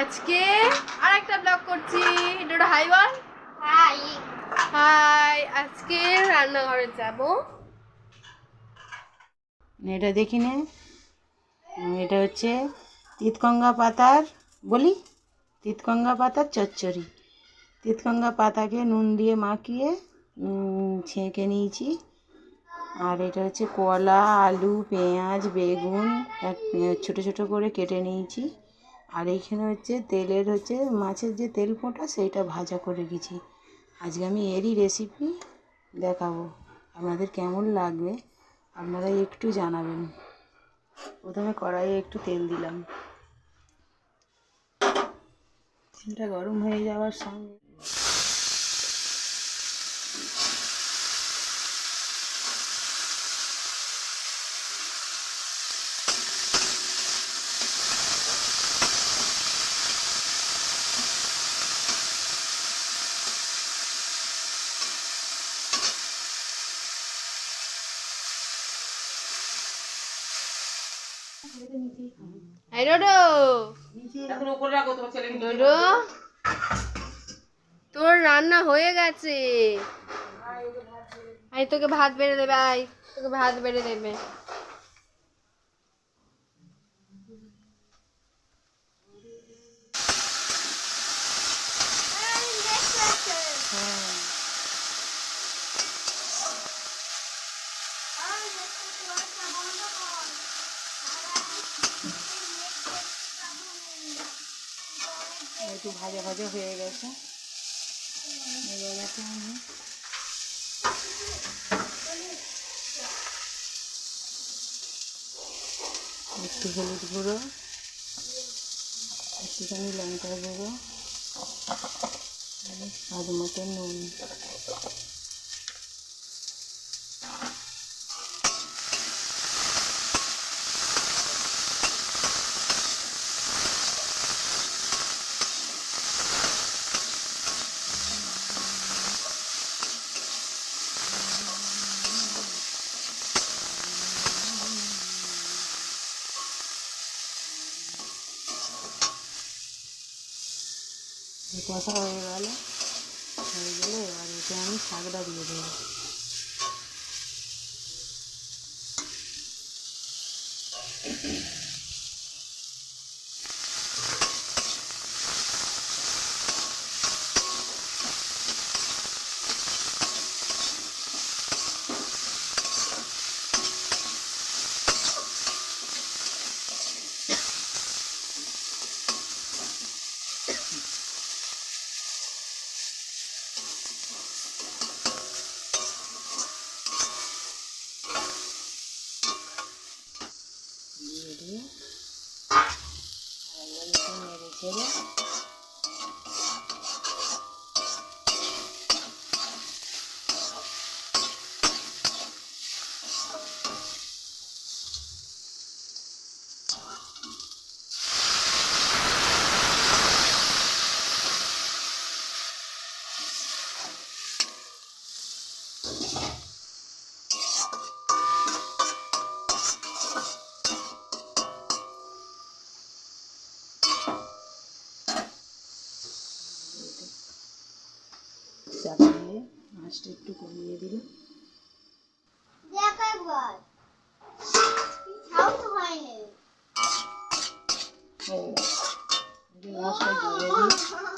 আজকে আর একটা ব্লগ করছি। এটা হাই বল। হাই হাই আজকে রান্নাঘরে যাব। এটা দেখি নে এটা হচ্ছে তিতকঙ্গা পাতার বলি? তিতকঙ্গা পাতার চচ্চড়ি। তিতকঙ্গা পাতাকে নুন দিয়ে মাখিয়ে ছেঁকে নিয়েছি। আর এটা হচ্ছে কলা আলু পেঁয়াজ বেগুন এক ছোটো ছোটো করে কেটে নিয়েছি। আর এইখানে হচ্ছে তেলের হচ্ছে মাছের যে তেল ফোঁটা সেইটা ভাজা করে গেছি আজকে আমি এরই রেসিপি দেখাবো। আপনাদের কেমন লাগবে আপনারা একটু জানাবেন। প্রথমে কড়াইয়ে একটু তেল দিলাম। তেলটা গরম হয়ে যাওয়ার সঙ্গে এই ডোডো। ডোডো তোর রান্না হয়ে গেছে। আই তোকে ভাত বেড়ে দেবে আই তোকে ভাত বেড়ে দেবে। একটু ভাজা ভাজা হয়ে গেছে। আমি একটু হলুদ গুঁড়ো, একটুখানি লঙ্কা গুঁড়ো, আর মতো নুন। কষা হয়ে গেল হয়ে গেলে এবার এতে আমি শাকটা দিয়ে দেবো দিয়ে দিয়ে আর একবার একটু দিয়ে একটু কমিয়ে দিলাম মাছটা জুড়ে দিই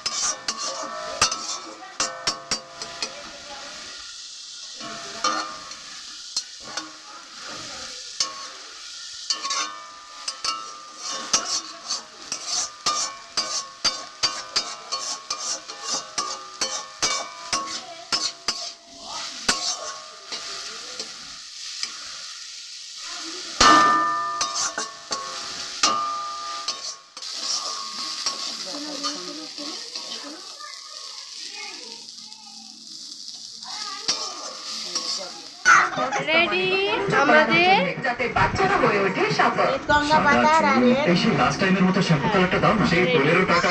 রেডি আমাদের যাতে বাচ্চারা হয়ে ওঠে এর এই লাস্ট টাইমের মতো শ্যাম্পু কালারটা দাও না। সেই টাকা।